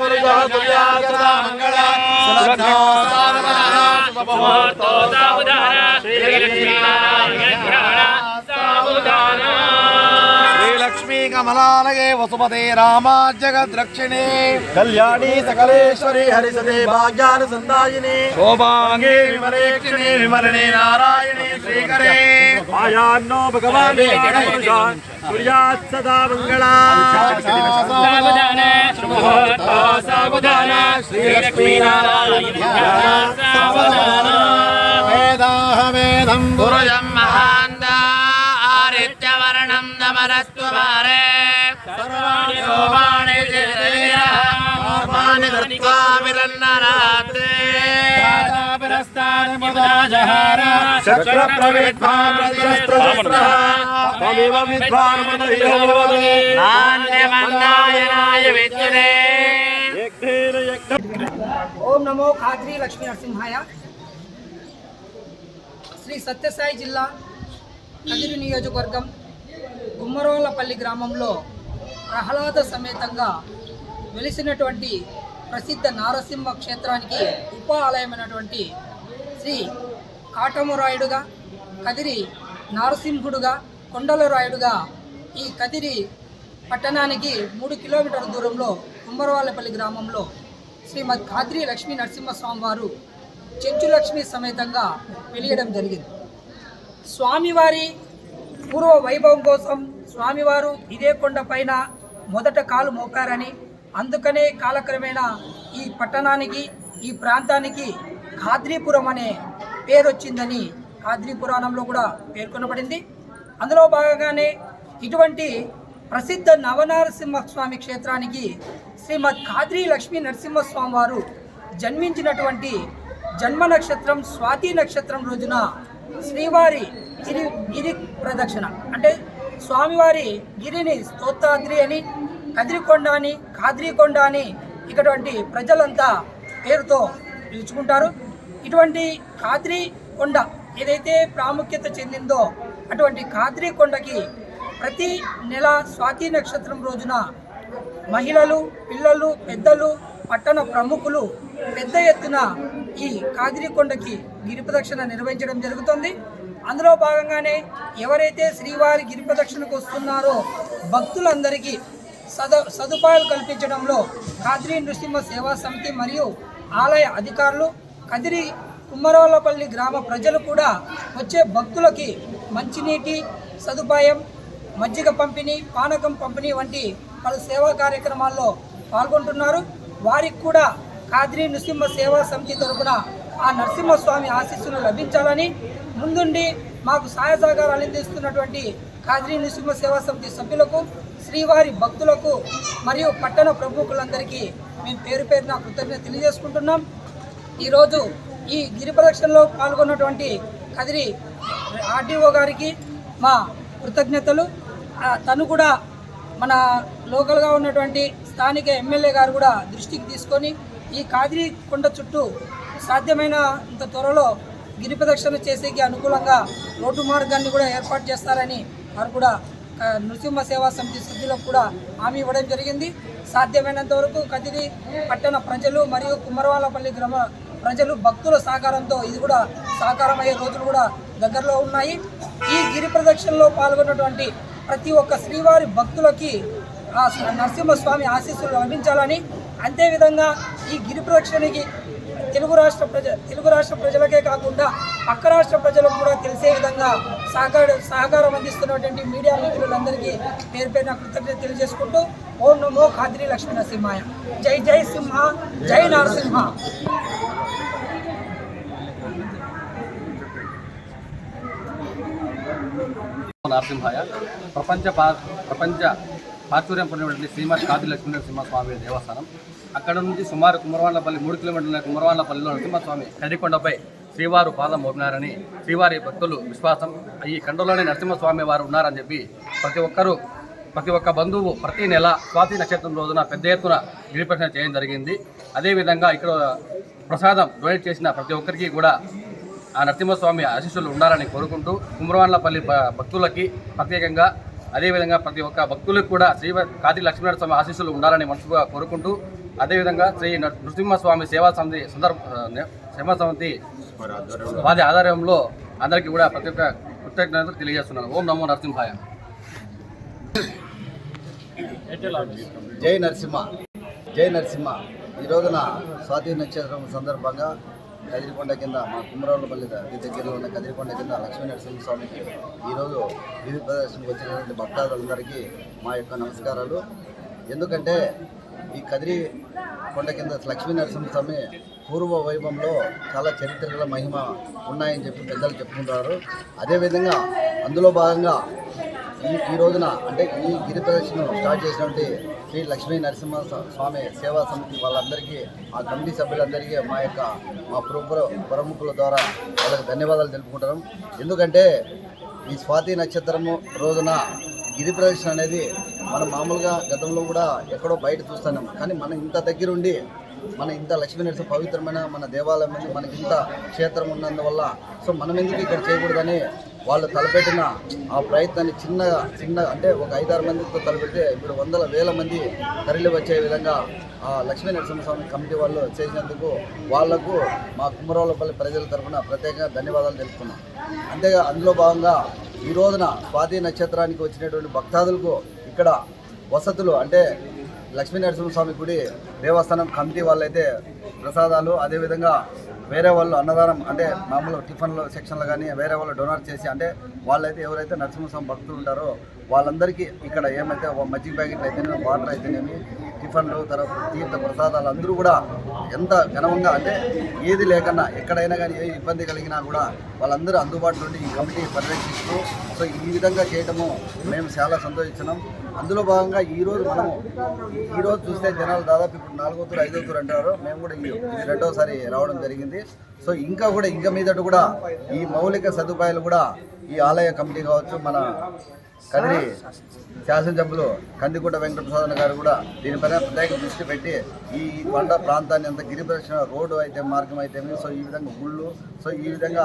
పురుషో తుల్యా సదా మంగళ సులగ్నో సాధన శుభముహూర్తో సావధాన శ్రీలక్ష్మీ కమలాలయే వసుమతే రామా జగద్రక్షిణే కళ్యాణి సకలేశ్వరి హరిసదే భాగ్యాను సందాయిని శోభాంగే విమలేక్షిణి విమరణే నారాయణి శ్రీకరే. ఆయాన్నో భగవాన్ సూర్యాత్ సదా మంగళా సావధాన శుభముహూర్తో సావధాన శ్రీలక్ష్మీ నారాయణ సావధాన వేదాహ ఓం నమో ఖాద్రి లక్ష్మీ నరసింహాయ. శ్రీ సత్యసాయి జిల్లా కదిరి నియోజకవర్గం గుమ్మరోలపల్లి గ్రామంలో ప్రహ్లాద సమేతంగా వెలిసినటువంటి ప్రసిద్ధ నారసింహ క్షేత్రానికి ఉప ఆలయమైనటువంటి శ్రీ కాటమురాయుడుగా కదిరి నారసింహుడుగా కొండలరాయుడుగా ఈ కదిరి పట్టణానికి మూడు కిలోమీటర్ల దూరంలో కుమ్మరవాళ్ళపల్లి గ్రామంలో శ్రీమద్ ఖాద్రి లక్ష్మీ నరసింహస్వామి వారు చెంచులక్ష్మి సమేతంగా వెలియడం జరిగింది. స్వామివారి పూర్వ వైభవం కోసం స్వామివారు ఇదే కొండ పైన మొదట కాలు మోపారని అందుకనే కాలక్రమేణా ఈ పట్టణానికి ఈ ప్రాంతానికి ఖాద్రీపురం అనే పేరు వచ్చిందని ఖాద్రీ పురాణంలో కూడా పేర్కొనబడింది. అందులో భాగంగానే ఇటువంటి ప్రసిద్ధ నవనరసింహస్వామి క్షేత్రానికి శ్రీమద్ ఖాద్రీ లక్ష్మీ నరసింహస్వామి వారు జన్మించినటువంటి జన్మ నక్షత్రం స్వాతి నక్షత్రం రోజున శ్రీవారి గిరి గిరి ప్రదక్షిణ. అంటే స్వామివారి గిరిని స్తోత్రాద్రి అని కదిరికొండ అని కాద్రికొండ అని ఇటువంటి ప్రజలంతా పేరుతో పిలుచుకుంటారు. ఇటువంటి కాద్రి కొండ ఏదైతే ప్రాముఖ్యత చెందిందో అటువంటి కాద్రి కొండకి ప్రతి నెల స్వాతి నక్షత్రం రోజున మహిళలు పిల్లలు పెద్దలు పట్టణ ప్రముఖులు పెద్ద ఎత్తున ఈ కాదిరికొండకి గిరిపదక్షిణ నిర్వహించడం జరుగుతుంది. అందులో భాగంగానే ఎవరైతే శ్రీవారి గిరిపదక్షిణకు వస్తున్నారో భక్తులందరికీ సద సదుపాయాలు కల్పించడంలో కాద్రి నృసింహ సేవా సమితి మరియు ఆలయ అధికారులు కదిరి కుమ్మరోలపల్లి గ్రామ ప్రజలు కూడా వచ్చే భక్తులకి మంచినీటి సదుపాయం మజ్జిగ పంపిణీ పానకం పంపిణీ వంటి పలు సేవా కార్యక్రమాల్లో పాల్గొంటున్నారు. వారికి కూడా కాద్రి నృసింహ సేవా సమితి తరపున ఆ నరసింహస్వామి ఆశీస్సులు లభించాలని ముందుండి మాకు సహాయ సహకారాలు అందిస్తున్నటువంటి కాద్రి నృసింహ సేవా సమితి సభ్యులకు శ్రీవారి భక్తులకు మరియు పట్టణ ప్రముఖులందరికీ మేము పేరు పేరున కృతజ్ఞత తెలియజేసుకుంటున్నాం. ఈరోజు ఈ గిరి ప్రదక్షిణలో పాల్గొన్నటువంటి కదిరి ఆర్డీఓ గారికి మా కృతజ్ఞతలు. తను కూడా మన లోకల్గా ఉన్నటువంటి స్థానిక ఎమ్మెల్యే గారు కూడా దృష్టికి తీసుకొని ఈ కాదిరి కొండ చుట్టూ సాధ్యమైన ఇంత త్వరలో గిరి ప్రదక్షిణ చేసేకి అనుకూలంగా రోడ్డు మార్గాన్ని కూడా ఏర్పాటు చేస్తారని వారు కూడా నృసింహ సేవా సమితి సభ్యులకు కూడా హామీ ఇవ్వడం జరిగింది. సాధ్యమైనంత వరకు కదిరి పట్టణ ప్రజలు మరియు కుమ్మరవాళ్ళపల్లి గ్రామ ప్రజలు భక్తుల సహకారంతో ఇది కూడా సహకారం అయ్యే రోజులు కూడా దగ్గరలో ఉన్నాయి. ఈ గిరి ప్రదక్షిణలో పాల్గొన్నటువంటి ప్రతి ఒక్క శ్రీవారి భక్తులకి ఆ నరసింహస్వామి ఆశీస్సులు లభించాలని అంతేవిధంగా ఈ గిరి ప్రదక్షిణకి తెలుగు రాష్ట్ర ప్రజ తెలుగు రాష్ట్ర ప్రజలకే కాకుండా పక్క రాష్ట్ర ప్రజలకు కూడా తెలిసే విధంగా సహకార సహకారం అందిస్తున్నటువంటి మీడియా మిత్రులందరికీ పేరు పేరున కృతజ్ఞత తెలియజేసుకుంటూ ఓం నమో ఖాద్రి లక్ష్మీ నరసింహాయ జై జై సింహ జై నరసింహ. నరసింహాయ. ప్రపంచ పా- ప్రపంచ ప్రాచుర్యం పడినటువంటి శ్రీమతి కాది లక్ష్మీ దేవస్థానం. అక్కడ నుంచి సుమారు కుమరవాళ్ళపల్లి మూడు కిలోమీటర్ల కుమరవాళ్ళపల్లిలో నరసింహస్వామి కరికొండపై శ్రీవారు పాదం మోపినారని శ్రీవారి భక్తులు విశ్వాసం. ఈ కండలోనే నరసింహస్వామి వారు ఉన్నారని చెప్పి ప్రతి ఒక్కరూ ప్రతి ఒక్క బంధువు ప్రతి నెల స్వాతి నక్షత్రం రోజున పెద్ద ఎత్తున గిరిప్రదక్షిణ చేయడం జరిగింది. అదేవిధంగా ఇక్కడ ప్రసాదం డొనేట్ చేసిన ప్రతి ఒక్కరికి కూడా ఆ నరసింహస్వామి ఆశీస్సులు ఉండాలని కోరుకుంటూ కుమరవాళ్ళపల్లి భక్తులకి ప్రత్యేకంగా అదేవిధంగా ప్రతి ఒక్క భక్తులకు కూడా శ్రీ కాతి లక్ష్మీనారాయణ స్వామి ఆశీస్సులు ఉండాలని మనసుగా కోరుకుంటూ అదేవిధంగా శ్రీ నృసింహస్వామి సేవా సమితి సందర్భ సేవా సమితి వారి ఆధారంలో అందరికీ కూడా ప్రతి ఒక్క కృతజ్ఞతలు తెలియజేస్తున్నాను. ఓం నమో నరసింహాయ. జై నరసింహ. జై నరసింహ. ఈ రోజున స్వాతి నక్షత్రం సందర్భంగా కదిరికొండ కింద మా కుమ్మరావులపల్లి దగ్గరలో ఉన్న కదిరికొండ కింద లక్ష్మీ నరసింహస్వామికి ఈరోజు వివిధ ప్రదర్శనకు వచ్చినటువంటి భక్తాదులందరికీ మా యొక్క నమస్కారాలు. ఎందుకంటే ఈ కదిరి కొండ కింద లక్ష్మీ నరసింహస్వామి పూర్వ వైభవంలో చాలా చరిత్రల మహిమ ఉన్నాయని చెప్పి పెద్దలు చెప్పుకుంటారు. అదేవిధంగా అందులో భాగంగా ఈ ఈ రోజున అంటే ఈ గిరి ప్రదర్శన స్టార్ట్ చేసినటువంటి శ్రీ లక్ష్మీ నరసింహ స్వామి సేవా సమితి వాళ్ళందరికీ ఆ కమిటీ సభ్యులందరికీ మా యొక్క మా ప్రముఖుల ప్రముఖుల ద్వారా వాళ్ళకి ధన్యవాదాలు తెలుపుకుంటున్నాం. ఎందుకంటే ఈ స్వాతి నక్షత్రము రోజున గిరి ప్రదర్శన అనేది మనం మామూలుగా గతంలో కూడా ఎక్కడో బయట చూస్తున్నాం. కానీ మనం ఇంత దగ్గరుండి మన ఇంత లక్ష్మీ నరసింహ పవిత్రమైన మన దేవాలయం మనకి ఇంత క్షేత్రం ఉన్నందువల్ల సో మనం ఎందుకు ఇక్కడ చేయకూడదని వాళ్ళు తలపెట్టిన ఆ ప్రయత్నాన్ని చిన్నగా చిన్న అంటే ఒక ఐదారు మందితో తలపెడితే ఇప్పుడు వందల వేల మంది తరలి వచ్చే విధంగా ఆ లక్ష్మీ నరసింహస్వామి కమిటీ వాళ్ళు చేసినందుకు వాళ్ళకు మా కుమ్మరోలపల్లి ప్రజల తరఫున ప్రత్యేకంగా ధన్యవాదాలు తెలుపుతున్నాం. అంతేగా అందులో భాగంగా ఈ రోజున స్వాతి నక్షత్రానికి వచ్చినటువంటి భక్తాదులకు ఇక్కడ వసతులు అంటే లక్ష్మీ నరసింహస్వామి గుడి దేవస్థానం కమిటీ వాళ్ళైతే ప్రసాదాలు అదేవిధంగా వేరే వాళ్ళు అన్నదానం అంటే మామూలు టిఫిన్లు సెక్షన్లు కానీ వేరే వాళ్ళు డొనేట్ చేసి అంటే వాళ్ళైతే ఎవరైతే నరసింహస్వామి భక్తులు ఉంటారో వాళ్ళందరికీ ఇక్కడ ఏమైతే మజ్జిగ ప్యాకెట్లు అయితేనేమి వాటర్ అయితేనేమి టిఫిన్లు తర్వాత తీర్థ ప్రసాదాలు అందరూ కూడా ఎంత ఘనంగా అంటే ఏది లేకన్నా ఎక్కడైనా కానీ ఏ ఇబ్బంది కలిగినా కూడా వాళ్ళందరూ అందుబాటులో ఉండి ఈ కమిటీ పర్యవేక్షిస్తూ సో ఈ విధంగా చేయటము మేము చాలా సంతోషించినాం అందులో భాగంగా ఈ రోజు మనము ఈ రోజు చూస్తే జనాలు దాదాపు ఇప్పుడు నాలుగో తూరు ఐదో తూరు అంటారు మేము కూడా ఈ ఇది రెండోసారి రావడం జరిగింది. సో ఇంకా కూడా ఇంకా మీదట కూడా ఈ మౌలిక సదుపాయాలు కూడా ఈ ఆలయ కమిటీ కావచ్చు మన కదిరి శాసనసభ్యులు కందికుంట వెంకటప్రసాద్ గారు కూడా దీనిపైన ప్రత్యేక దృష్టి పెట్టి ఈ కొండ ప్రాంతాన్ని అంత గిరిప్రదక్షిణ రోడ్డు అయితే మార్గం అయితే సో ఈ విధంగా గుళ్ళు సో ఈ విధంగా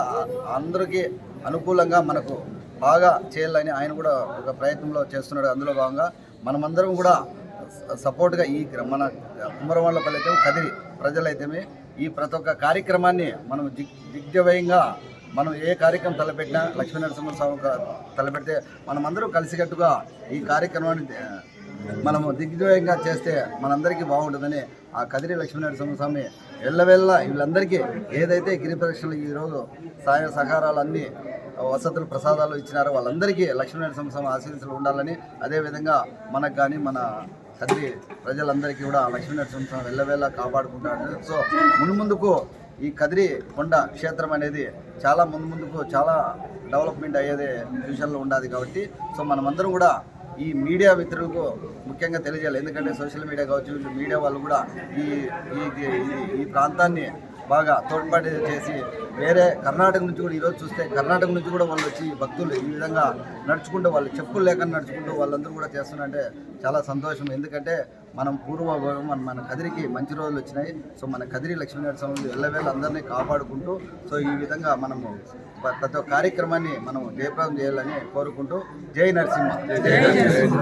అందరికీ అనుకూలంగా మనకు బాగా చేయాలని ఆయన కూడా ఒక ప్రయత్నంలో చేస్తున్నాడు. అందులో భాగంగా మనమందరం కూడా సపోర్ట్గా ఈ మన కుమరవాళ్ళపల్లి అయితే కదిరి ప్రజలైతేమి ఈ ప్రతి ఒక్క కార్యక్రమాన్ని మనం దిగ్ దిగ్జవయంగా మనం ఏ కార్యక్రమం తలపెట్టినా లక్ష్మీనరసింహ స్వామి తలపెడితే మనమందరం కలిసికట్టుగా ఈ కార్యక్రమాన్ని మనము దిగ్విజయంగా చేస్తే మనందరికీ బాగుంటుందని ఆ కదిరి లక్ష్మీనరసింహ స్వామి ఎల్లవెల్ల వీళ్ళందరికీ ఏదైతే గిరి ప్రదక్షిణలు ఈరోజు సహాయ సహకారాలు అన్నీ వసతులు ప్రసాదాలు ఇచ్చినారో వాళ్ళందరికీ లక్ష్మీనరసింహ స్వామి ఆశీస్సులు ఉండాలని అదేవిధంగా మనకు కానీ మన కదిరి ప్రజలందరికీ కూడా లక్ష్మీనరసింహ స్వామి వెళ్ళవేళ కాపాడుకుంటాడు సో మున్ముందుకు ఈ కదిరి కొండ క్షేత్రం అనేది చాలా ముందు ముందుకు చాలా డెవలప్మెంట్ అయ్యేది ఫ్యూచర్లో ఉండాలి కాబట్టి సో మనమందరం కూడా ఈ మీడియా మిత్రులకు ముఖ్యంగా తెలియజేయాలి. ఎందుకంటే సోషల్ మీడియా కావచ్చు మీడియా వాళ్ళు కూడా ఈ ఈ ఈ- ఈ ప్రాంతాన్ని బాగా తోడ్పాటు చేసి వేరే కర్ణాటక నుంచి కూడా ఈరోజు చూస్తే కర్ణాటక నుంచి కూడా వాళ్ళు వచ్చి భక్తులు ఈ విధంగా నడుచుకుంటూ వాళ్ళు చెప్పులు లేకుండా నడుచుకుంటూ వాళ్ళందరూ కూడా చేస్తున్నారంటే చాలా సంతోషం. ఎందుకంటే మనం పూర్వ వైభవం మన మన కదిరికి మంచి రోజులు వచ్చినాయి. సో మన కదిరి లక్ష్మీనరసింహ ఎల్లవేళ అందరినీ కాపాడుకుంటూ సో ఈ విధంగా మనము ప్ర- ప్రతి ఒక్క కార్యక్రమాన్ని మనం జయప్రదం చేయాలని కోరుకుంటూ జై నరసింహ. జై నరసింహ.